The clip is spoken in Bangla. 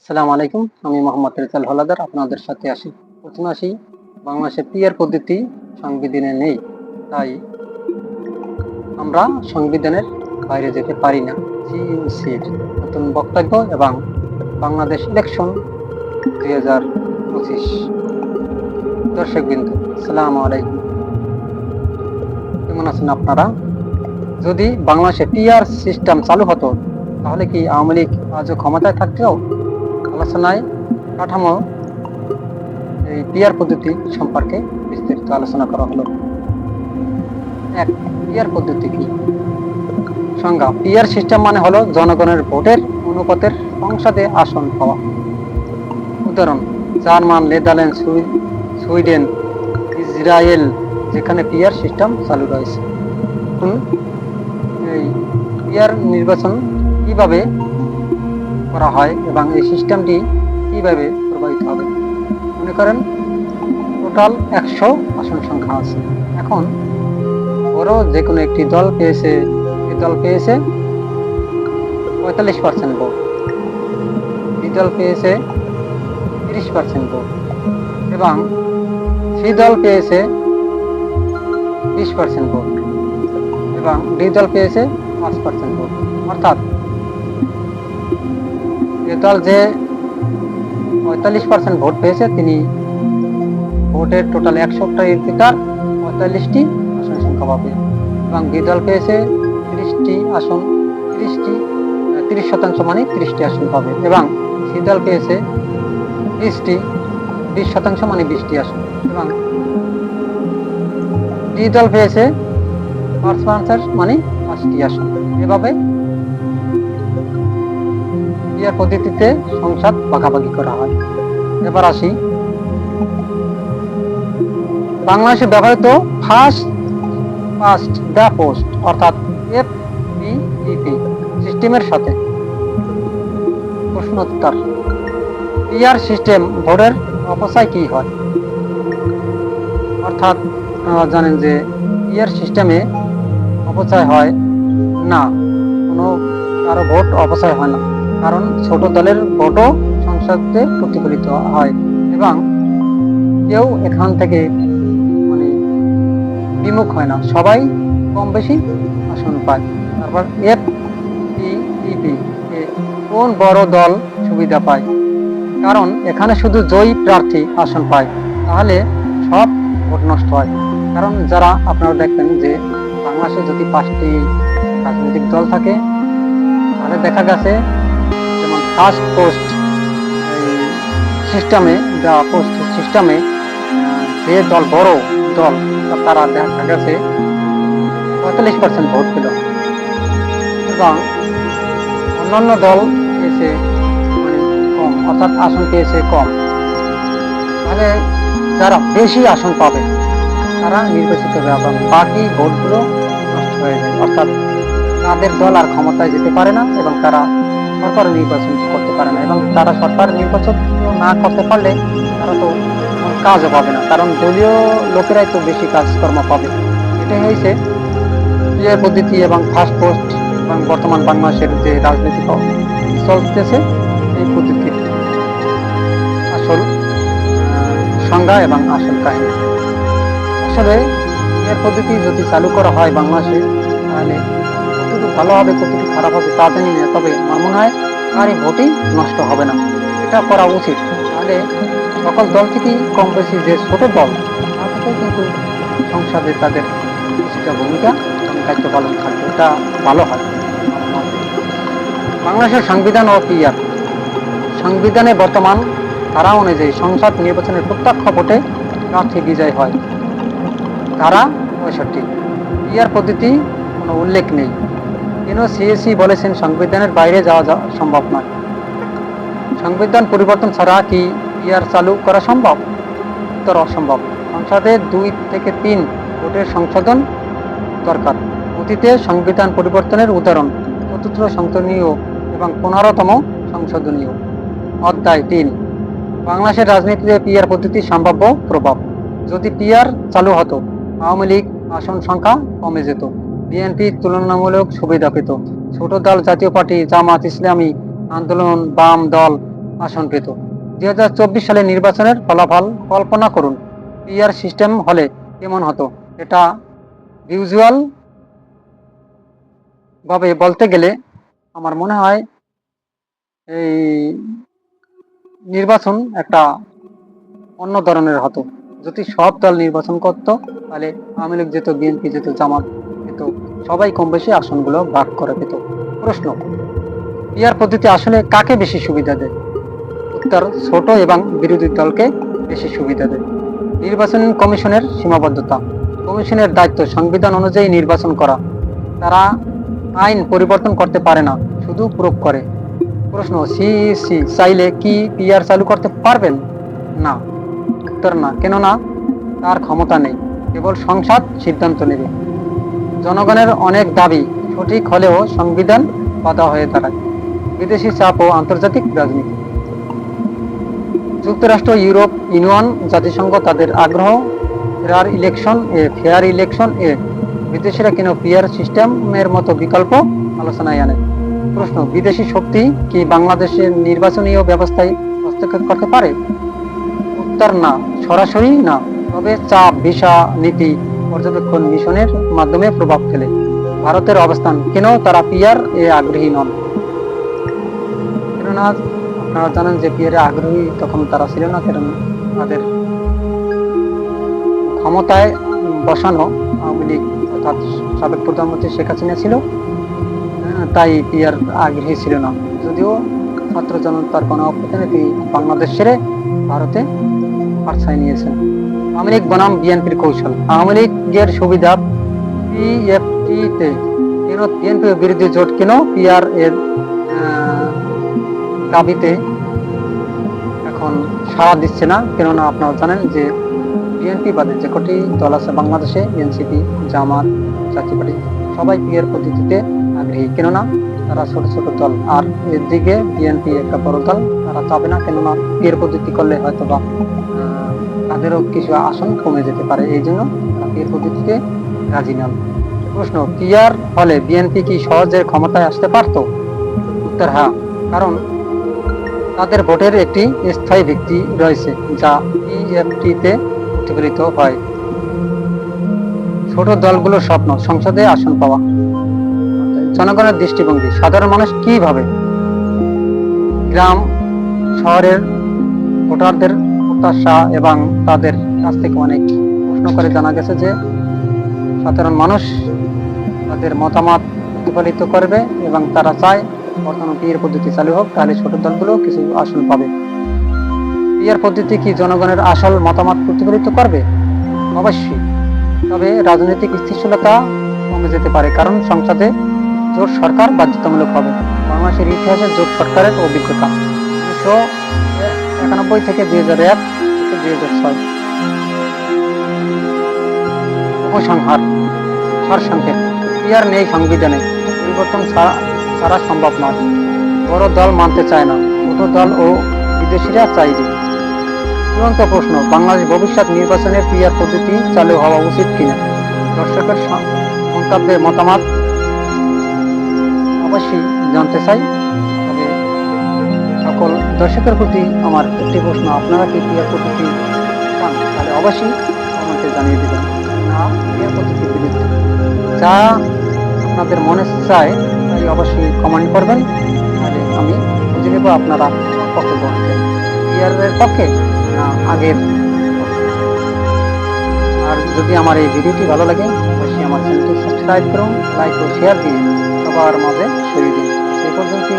আসসালামু আলাইকুম, আমি মোহাম্মদ রেজাল হলাদার, আপনাদের সাথে আসি প্রথমে আসি বাংলাদেশে পিয়ার পদ্ধতি সংবিধানে নেই, তাই আমরা সংবিধানের বাইরে যেতে পারি না। সিইউসির নতুন বক্তব্য এবং বাংলাদেশ ইলেকশন দুই হাজার পঁচিশ। দর্শক বিন্দু, আসসালামু আলাইকুম। কেমন আছেন আপনারা? যদি বাংলাদেশে পিআর সিস্টেম চালু হতো, তাহলে কি আওয়ামী লীগ আজও ক্ষমতায় থাকতেও আলোচনায় কাঠামো, এই পিয়ার পদ্ধতি সম্পর্কে বিস্তারিত আলোচনা করা হলো। এক পিয়ার পদ্ধতি কি? সংজ্ঞা পিয়ার সিস্টেম মানে হলো জনগণের ভোটের অনুপাতের সংসদে আসন পাওয়া। উদাহরণ, জার্মান, নেদারল্যান্ড, সুই- সুইডেন, ইসরায়েল, যেখানে পিয়ার সিস্টেম চালু রয়েছে। এই পিয়ার নির্বাচন কীভাবে করা হয় এবং এই সিস্টেমটি কীভাবে প্রবাহিত হবে? মনে করেন, টোটাল একশো আসন সংখ্যা আছে। এখন বড় যে কোনো একটি দল পেয়েছে, এই দল পেয়েছে পঁয়তাল্লিশ পার্সেন্ট ভোট। এই দল পেয়েছে তিরিশ পার্সেন্ট ভোট। এবং সেই দল পেয়েছে বিশ পার্সেন্ট ভোট। এবং ডি দল পেয়েছে পাঁচ পার্সেন্ট ভোট। অর্থাৎ যে যে পঁয়তাল্লিশ পার্সেন্ট ভোট পেয়েছে, তিনি ভোটের টোটাল একশোটা ভিতর পঁয়তাল্লিশটি আসন সংখ্যা পাবে। এবং বিদল পেয়েছে, তিরিশটি আসন, তিরিশটি তিরিশ শতাংশ মানে তিরিশটি আসন পাবে। এবং সি দল পেয়েছে, বিশটি, বিশ শতাংশ মানে বিশটি আসন। এবং ডি দল পেয়েছে পার্সেন্ট মানে পাঁচটি আসন। এভাবে ক্রিয়া পদ্ধতিতে সংসদ ভাগাভাগি করা হয়। এবার আসি। বাংলাদেশে ব্যবহৃত ফার্স্ট ফার্স্ট দ্য পোস্ট অর্থাৎ এফ পিইপি সিস্টেমের সাথে। প্রশ্নোত্তর। পিআর সিস্টেম ভোটের অপচয় কি হয়? অর্থাৎ জানেন যে পিআর সিস্টেমে অপচয় হয় না। কোনো কারও ভোট অপচয় হয় না। কারণ ছোট দলের ভোটও সংসদে প্রতিফলিত হয় এবং কেউ এখান থেকে মানে বিমুখ হয় না। সবাই কম বেশি আসন পায়। তারপর এফ পিপি কোন বড় দল সুবিধা পায়? কারণ এখানে শুধু জয়ী প্রার্থী আসন পায়, তাহলে সব ভোট নষ্ট হয়। কারণ যারা আপনারা দেখবেন যে বাংলাদেশে যদি পাঁচটি রাজনৈতিক দল থাকে, তাহলে দেখা গেছে ফার্স্ট পোস্ট সিস্টেমে বা পোস্ট সিস্টেমে যে দল, বড় দল, তারা দেখা গেছে, পঁয়তাল্লিশ পার্সেন্ট ভোট পেল। এবং অন্যান্য দল এসে মানে কম, অর্থাৎ আসন পেয়েছে কম। তাহলে যারা বেশি আসন পাবে, তারা নির্বাচিত হবে এবং বাকি ভোটগুলো নষ্ট হয়ে যায়। অর্থাৎ তাদের দল আর ক্ষমতায় যেতে পারে না এবং তারা সরকার নির্বাচন করতে পারে না এবং তারা সরকার নির্বাচন না করতে পারলে তারা তো কাজও পাবে না। কারণ দলীয় লোকেরাই তো বেশি কাজকর্ম পাবে। এটাই হয়েছে ইয়ে পদ্ধতি এবং ফার্স্ট পোস্ট এবং বর্তমান বাংলাদেশের যে রাজনীতি চলতেছে, এই পদ্ধতির আসল সংজ্ঞা এবং আসল কাহিনী। আসলে এর পদ্ধতি যদি চালু করা হয় বাংলাদেশে, তাহলে কতটুকু ভালো হবে কতটুকু খারাপ হবে তা জানি না তবে আমার মনে হয় কারই ভোটই নষ্ট হবে না। এটা করা উচিত। তাহলে সকল দল থেকেই কম বেশি যে ছোট দল, তা থেকেও কিন্তু সংসদে তাদের কিছুটা ভূমিকা দায়িত্ব পালন থাকবে। এটা ভালো হয়। বাংলাদেশের সংবিধান ও পিআর সংবিধানে বর্তমান ধারা অনুযায়ী সংসদ নির্বাচনের প্রত্যক্ষ ভোটে প্রার্থী বিজয় হয়। ধারা পঁয়ষট্টি। পিআর পদ্ধতি কোনো উল্লেখ নেই। কেন সিএসি বলেছেন, সংবিধানের বাইরে যাওয়া সম্ভব নয়। সংবিধান পরিবর্তন ছাড়া কি পিআর চালু করা সম্ভব? উত্তর, অসম্ভব। সংসদে দুই থেকে তিন ভোটের সংশোধন দরকার। অতীতে সংবিধান পরিবর্তনের উদাহরণ, চতুর্থ সংশোধনীয় এবং পনেরোতম সংশোধনীয়। অধ্যায় তিন, বাংলাদেশের রাজনীতিতে পিআর পদ্ধতি সম্ভাব্য প্রভাব। যদি পিআর চালু হতো, আওয়ামী লীগ আসন সংখ্যা কমে যেত। বিএনপি তুলনামূলক সুবিধা পেত ছোট দল জাতীয় পার্টি জামাত ইসলামী আন্দোলন বাম দল আসন পেত দুই হাজার চব্বিশ সালে নির্বাচনের ফলাফল কল্পনা করুন। পিআর সিস্টেম হলে কেমন হতো? এটা ভিউজুয়াল ভাবে বলতে গেলে আমার মনে হয় এই নির্বাচন একটা অন্য ধরনের হতো। যদি সব দল নির্বাচন করতো, তাহলে আওয়ামী লীগ যেত, বিএনপি যেত, জামাত সবাই কম বেশি আসনগুলো ভাগ করে পেত প্রশ্ন পিআর পদ্ধতি আসলে কাকে বেশি সুবিধা দেয়? উত্তর, ছোট এবং বিরোধী দলকে বেশি সুবিধা দেয়। নির্বাচন কমিশনের সীমাবদ্ধতা, কমিশনের দায়িত্ব সংবিধান অনুযায়ী নির্বাচন করা। তারা আইন পরিবর্তন করতে পারে না, শুধু প্রয়োগ করে। প্রশ্ন, সিইসি চাইলে কি পিআর চালু করতে পারবেন? না। উত্তর না, কেননা তার ক্ষমতা নেই, কেবল সংসদ সিদ্ধান্ত নেবে। জনগণের অনেক দাবি সঠিক হলেও সংবিধান বাধা হয়ে দাঁড়ায়। বিদেশি চাপ ও আন্তর্জাতিক রাজনীতি। যুক্তরাষ্ট্র, ইউরোপ, ইউনিয়ন, জাতিসংঘ তাদের আগ্রহ, ফেয়ার ইলেকশন এ, ফেয়ার ইলেকশন এ, বিদেশিরা কেন পিয়ার সিস্টেমের মতো বিকল্প আলোচনায় আনে? প্রশ্ন, বিদেশি শক্তি কি বাংলাদেশের নির্বাচনীয় ব্যবস্থায় হস্তক্ষেপ করতে পারে? উত্তর, না। সরাসরি, না। তবে চাপ, ভিসা, নীতি পর্যবেক্ষণ মিশনের মাধ্যমে প্রভাব ফেলে। ভারতের অবস্থান, কেন তারা পিয়ার এ আগ্রহী নন? কেননা, আপনারা জানেন যে পিয়ারে আগ্রহী তখন তারা ছিল না, কারণ তাদের ক্ষমতায় বসানো আওয়ামী লীগ, অর্থাৎ সাবেক প্রধানমন্ত্রী শেখ হাসিনা ছিল তাই পিয়ার আগ্রহী ছিল না। যদিও ছাত্র জনতার কোনো অপ্রতিনিধি বাংলাদেশ ছেড়ে ভারতে পাঠশায় নিয়েছেন। আওয়ামী লীগ বনাম বিএনপির কৌশল। আওয়ামী লীগের সুবিধা পিএফটিতে। কেন বিএনপি বিরোধী জোট? কেন পিআর এর দাবিতে এখন সাড়া দিচ্ছে না? কেননা আপনারা জানেন যে বিএনপি বাদে যে কটি দল আছে বাংলাদেশে, এনসিপি, জামাত, জাতীয় পার্টি, সবাই পিয়ার পদ্ধতিতে আগ্রহী। কেননা তারা ছোট ছোট দল। আর এদিকে বিএনপি একটা বড় দল, তারা চাবে না কেননা পিয়ার পদ্ধতি করলে হয়তো বা তাদেরও কিছু আসন কমে যেতে পারে, এই জন্য পদ্ধতিতে রাজি নন প্রশ্ন পিয়ার ফলে বিএনপি কি সহজে ক্ষমতায় আসতে পারতো? উত্তর হ্যাঁ কারণ তাদের ভোটের একটি স্থায়ী ভিত্তি রয়েছে, যা পিএফটিতে প্রতিফলিত হয়। ছোট দলগুলোর স্বপ্ন, সংসদে আসন পাওয়া। জনগণের দৃষ্টিভঙ্গি, সাধারণ মানুষ কীভাবে গ্রাম, শহরের ভোটারদের প্রত্যাশা এবং তাদের কাছ থেকে অনেক প্রশ্ন করে জানা গেছে যে সাধারণ মানুষ তাদের মতামত প্রতিফলিত করবে এবং তারা চায় বর্তমান পিয়ার পদ্ধতি চালু হোক, তাহলে ছোট দলগুলো কিছু আসন পাবে। পিয়ার পদ্ধতি কি জনগণের আসল মতামত প্রতিফলিত করবে? অবশ্যই। তবে রাজনৈতিক স্থিতিশীলতা কমে যেতে পারে, কারণ সংসদে জোট সরকার বাধ্যতামূলক হবে। বাংলাদেশের ইতিহাসে জোট সরকারের অভিজ্ঞতা। উনিশশো একানব্বই থেকে দুই হাজার এক দুই হাজার ছয়। উপসংহার, সারসংক্ষেপ। পিয়ার নেই সংবিধানে। পরিবর্তন ছাড়া সম্ভব নয়। বড় দল মানতে চায় না। ছোট দল ও বিদেশিরা চাইবে চূড়ান্ত প্রশ্ন, বাংলাদেশ ভবিষ্যৎ নির্বাচনের পিয়ার পদ্ধতি চালু হওয়া উচিত কিনা? দর্শকের মন্তব্যের মতামত অবশ্যই জানতে চাই। সকল দর্শকের প্রতি আমার একটি প্রশ্ন। আপনারা কি পিয়ার পদ্ধতি পান? তাহলে অবশ্যই কমেন্টে জানিয়ে দেবেন। না পিয়ার পদ্ধতির বিরুদ্ধে যা আপনাদের মনে চায়, তাই অবশ্যই কমেন্ট করবেন। তাহলে আমি বুঝে নেব আপনারা পক্ষে পক্ষে পিয়ারের পক্ষে না আগের আর যদি আমার এই ভিডিওটি ভালো লাগে, অবশ্যই আমার চ্যানেলটি সাবস্ক্রাইব করুন, লাইক ও শেয়ার দিয়ে সবার মাঝে ছড়িয়ে দিন। সেই পর্যন্তই।